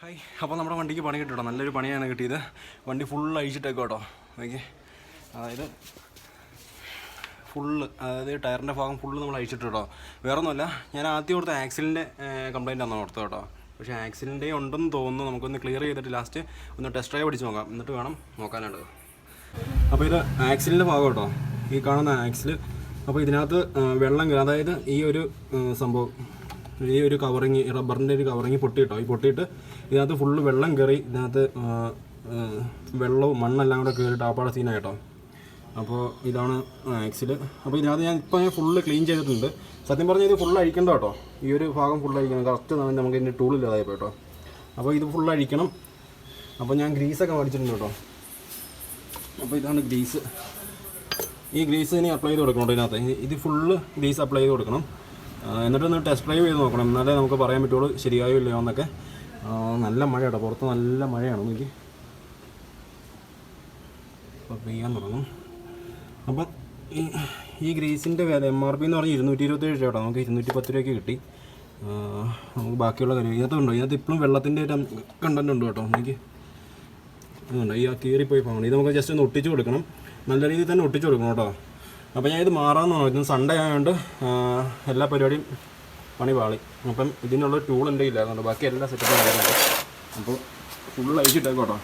Hi. അപ്പോൾ നമ്മുടെ വണ്ടിക്ക് പണി കിട്ടും കേട്ടോ നല്ലൊരു പണിയാണ് കിട്ടിയത്. വണ്ടി ഫുൾ അഴിച്ചിട്ടേക്കോ കേട്ടോ. ഓക്കെ അതായത് ഫുള്ള് അതായത് ടയറിന്റെ ഭാഗം ഫുള്ള് നമ്മൾ അഴിച്ചിട്ട് കേട്ടോ വേറെ ഒന്നുമല്ല ഞാൻ ആദ്യം കൊടുത്ത ആക്സിലിന്റെ കംപ്ലയിന്റ് ആണെന്ന് ഓർത്തത് കേട്ടോ. പക്ഷേ ആക്സിലിന്റെ ഉണ്ടെന്ന് തോന്നുന്നു. നമുക്കൊന്ന് ക്ലിയർ ചെയ്തിട്ട് ലാസ്റ്റ് ഒന്ന് ടെസ്റ്റ് ഡ്രൈവ് അടിച്ച് നോക്കാം. എന്നിട്ട് വേണം നോക്കാനായിട്ട്. അപ്പോൾ ഇത് ആക്സിലിന്റെ ഭാഗം കേട്ടോ. ഈ കാണുന്ന ആക്സിൽ അപ്പോൾ ഇതിനകത്ത് വെള്ളം അതായത് ഈ ഒരു സംഭവം. ഈ ഒരു കവറിങ് റബ്ബറിന്റെ ഒരു കവറിങ് പൊട്ടി കേട്ടോ ഈ പൊട്ടിയിട്ട് ഇതിനകത്ത് ഫുള്ള് വെള്ളം കയറി ഇതിനകത്ത് വെള്ളവും മണ്ണെല്ലാം കൂടെ കയറിയിട്ട് ആപ്പാടെ സീനായിട്ടോ? അപ്പോൾ ഇതാണ് ആക്സിൽ അപ്പോൾ ഇതിനകത്ത് ഞാൻ ഇപ്പോൾ ഞാൻ ഫുള്ള് ക്ലീൻ ചെയ്തിട്ടുണ്ട്. സത്യം പറഞ്ഞാൽ ഇത് ഫുള്ള് അഴിക്കണ്ട കേട്ടോ. ഈ ഒരു ഭാഗം ഫുള്ള് അഴിക്കണം. കറക്റ്റ് നമുക്ക് ഇതിന്റെ ടൂളില്ലാതായി കേട്ടോ. അപ്പോൾ ഇത് ഫുള്ള് അഴിക്കണം. അപ്പോൾ ഞാൻ ഗ്രീസൊക്കെ മേടിച്ചിട്ടുണ്ട് കേട്ടോ. അപ്പോൾ ഇതാണ് ഗ്രീസ് ഈ ഗ്രീസ് ഇനി അപ്ലൈ ചെയ്ത് കൊടുക്കണം ഇതിനകത്ത്. ഇത് ഫുള്ള് ഗ്രീസ് അപ്ലൈ ചെയ്ത് കൊടുക്കണം. എന്നിട്ടൊന്ന് ടെസ്റ്റ് ഡ്രൈവ് ചെയ്ത് നോക്കണം. എന്നാലേ നമുക്ക് പറയാൻ പറ്റുള്ളൂ ശരിയായോ ഇല്ലയോ എന്നൊക്കെ. നല്ല മഴ കേട്ടോ പുറത്ത് നല്ല മഴയാണ്. നോക്കി. അപ്പോൾ പെയ്യാൻ തുടങ്ങും. അപ്പം ഈ ഈ ഗ്രീസിന്റെ വില എം ആർ പി എന്ന് പറഞ്ഞാൽ ഇരുന്നൂറ്റി ഇരുപത്തേഴ് രൂപ നമുക്ക് ഇരുന്നൂറ്റി പത്ത് രൂപയ്ക്ക് കിട്ടി. നമുക്ക് ബാക്കിയുള്ള കാര്യം. ഇതിനകത്ത് ഉണ്ടോ ഇതിനകത്ത് ഇപ്പോഴും വെള്ളത്തിന്റെ ഒരു കണ്ടന്റ് ഉണ്ട് കേട്ടോ. എനിക്ക് അതുകൊണ്ട് ഈ ആ കീറിപ്പോയി പോകണം ഇത് നമുക്ക് ജസ്റ്റ് ഒന്ന് ഒട്ടിച്ച് കൊടുക്കണം. നല്ല രീതിയിൽ തന്നെ ഒട്ടിച്ച് കൊടുക്കണം കേട്ടോ. അപ്പോൾ ഞാൻ ഇത് പറഞ്ഞു. ഇന്ന് സൺഡേ ആയതുകൊണ്ട് എല്ലാ പരിപാടിയും പണി പാളി. അപ്പം ഇതിനുള്ള ടൂൾ എന്റെ ഇല്ലായിരുന്നു ബാക്കി എല്ലാ സെറ്റപ്പും ആയിരുന്നു അപ്പോൾ ഫുൾ അയച്ചിട്ടേക്കോട്ടോ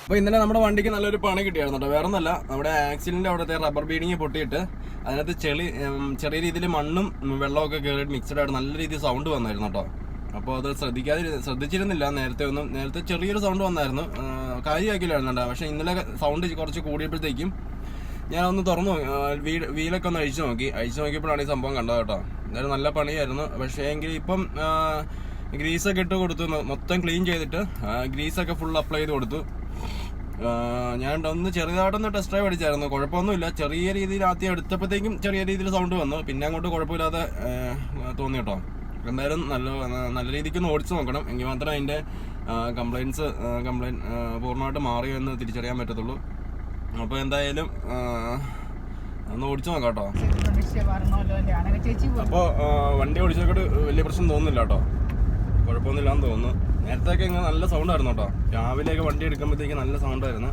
അപ്പോൾ ഇന്നലെ നമ്മുടെ വണ്ടിക്ക് നല്ലൊരു പണി കിട്ടിയായിരുന്നു കേട്ടോ വേറെ ഒന്നല്ല നമ്മുടെ ആക്സിഡന്റ് അവിടുത്തെ റബ്ബർ ബീഡിങ് പൊട്ടിയിട്ട് അതിനകത്ത് ചെളി ചെറിയ രീതിയിൽ മണ്ണും വെള്ളമൊക്കെ കയറിയിട്ട് മിക്സഡ് ആയിട്ട് നല്ല രീതിയിൽ സൗണ്ട് വന്നായിരുന്നു കേട്ടോ അപ്പോൾ അത് ശ്രദ്ധിക്കാതെ ശ്രദ്ധിച്ചിരുന്നില്ല. നേരത്തെ ഒന്നും നേരത്തെ ചെറിയൊരു സൗണ്ട് വന്നായിരുന്നു. കാര്യമാക്കില്ലായിരുന്നുണ്ടാ പക്ഷെ ഇന്നലെ സൗണ്ട് കുറച്ച് കൂടിയപ്പോഴത്തേക്കും ഞാൻ ഒന്ന് തുറന്നു വീട് വീലൊക്കെ ഒന്ന് അഴിച്ചു നോക്കി. അഴിച്ചു നോക്കിയപ്പോഴാണ് ഈ സംഭവം കണ്ടത് കേട്ടോ. എന്തായാലും നല്ല പണിയായിരുന്നു. പക്ഷേ എങ്കിൽ ഇപ്പം ഗ്രീസൊക്കെ ഇട്ട് കൊടുത്തു. മൊത്തം ക്ലീൻ ചെയ്തിട്ട് ഗ്രീസൊക്കെ ഫുൾ അപ്ലൈ ചെയ്ത് കൊടുത്തു. ഞാൻ ഒന്ന് ചെറുതായിട്ടൊന്ന് ടെസ്റ്റ് ഡ്രൈവ് അടിച്ചായിരുന്നു. കുഴപ്പമൊന്നുമില്ല. ചെറിയ രീതിയിൽ ആദ്യം എടുത്തപ്പോഴത്തേക്കും ചെറിയ രീതിയിൽ സൗണ്ട് വന്നു. പിന്നെ അങ്ങോട്ട് കുഴപ്പമില്ലാതെ തോന്നി കേട്ടോ. എന്തായാലും നല്ല നല്ല രീതിക്ക് ഒന്ന് ഓടിച്ചു നോക്കണം. എങ്കിൽ മാത്രമേ അതിന്റെ കംപ്ലയിൻസ് കംപ്ലയിൻ പൂർണമായിട്ട് മാറിയോ എന്ന് തിരിച്ചറിയാൻ പറ്റത്തുള്ളൂ. അപ്പോൾ എന്തായാലും ഒന്ന് ഓടിച്ചു നോക്കാം കേട്ടോ. അപ്പോൾ വണ്ടി ഓടിച്ചോട്ട് വലിയ പ്രശ്നം തോന്നുന്നില്ല കേട്ടോ. കുഴപ്പമൊന്നുമില്ലാന്ന് തോന്നുന്നു. നേരത്തെയൊക്കെ ഇങ്ങനെ നല്ല സൗണ്ട് ആയിരുന്നു കേട്ടോ. രാവിലെയൊക്കെ വണ്ടി എടുക്കുമ്പോഴത്തേക്ക് നല്ല സൗണ്ട് ആയിരുന്നു.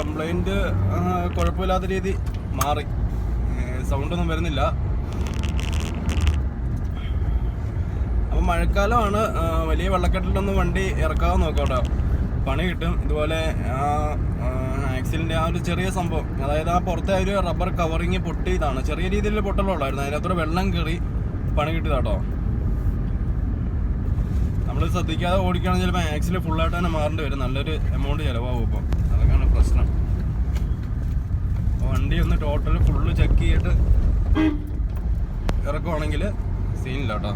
കംപ്ലൈന്റ് കുഴപ്പമില്ലാത്ത രീതി മാറി. സൗണ്ട് ഒന്നും വരുന്നില്ല. അപ്പം മഴക്കാലമാണ് വലിയ വെള്ളക്കെട്ടിലൊന്നും വണ്ടി ഇറക്കാതെ നോക്കാം പണി കിട്ടും. ഇതുപോലെ ആ ആക്സിഡന്റ് ആ ഒരു ചെറിയ സംഭവം. അതായത് ആ പുറത്തെ ഒരു റബ്ബർ കവറിങ് പൊട്ടിയതാണ് ചെറിയ രീതിയിൽ പൊട്ടലുള്ളായിരുന്നു അതിനകത്തൂടെ വെള്ളം കയറി പണി കിട്ടിയതാട്ടോ. നമ്മൾ ശ്രദ്ധിക്കാതെ ഓടിക്കുകയാണെങ്കിൽ ചിലപ്പോൾ ആക്സിൽ ഫുള്ളായിട്ട് തന്നെ മാറേണ്ടി വരും. നല്ലൊരു എമൗണ്ട് ചിലവാകും ഇപ്പം. അതൊക്കെയാണ് പ്രശ്നം. വണ്ടി ഒന്ന് ടോട്ടൽ ഫുള്ള് ചെക്ക് ചെയ്തിട്ട് ഇറക്കുവാണെങ്കിൽ സീനില്ല കേട്ടോ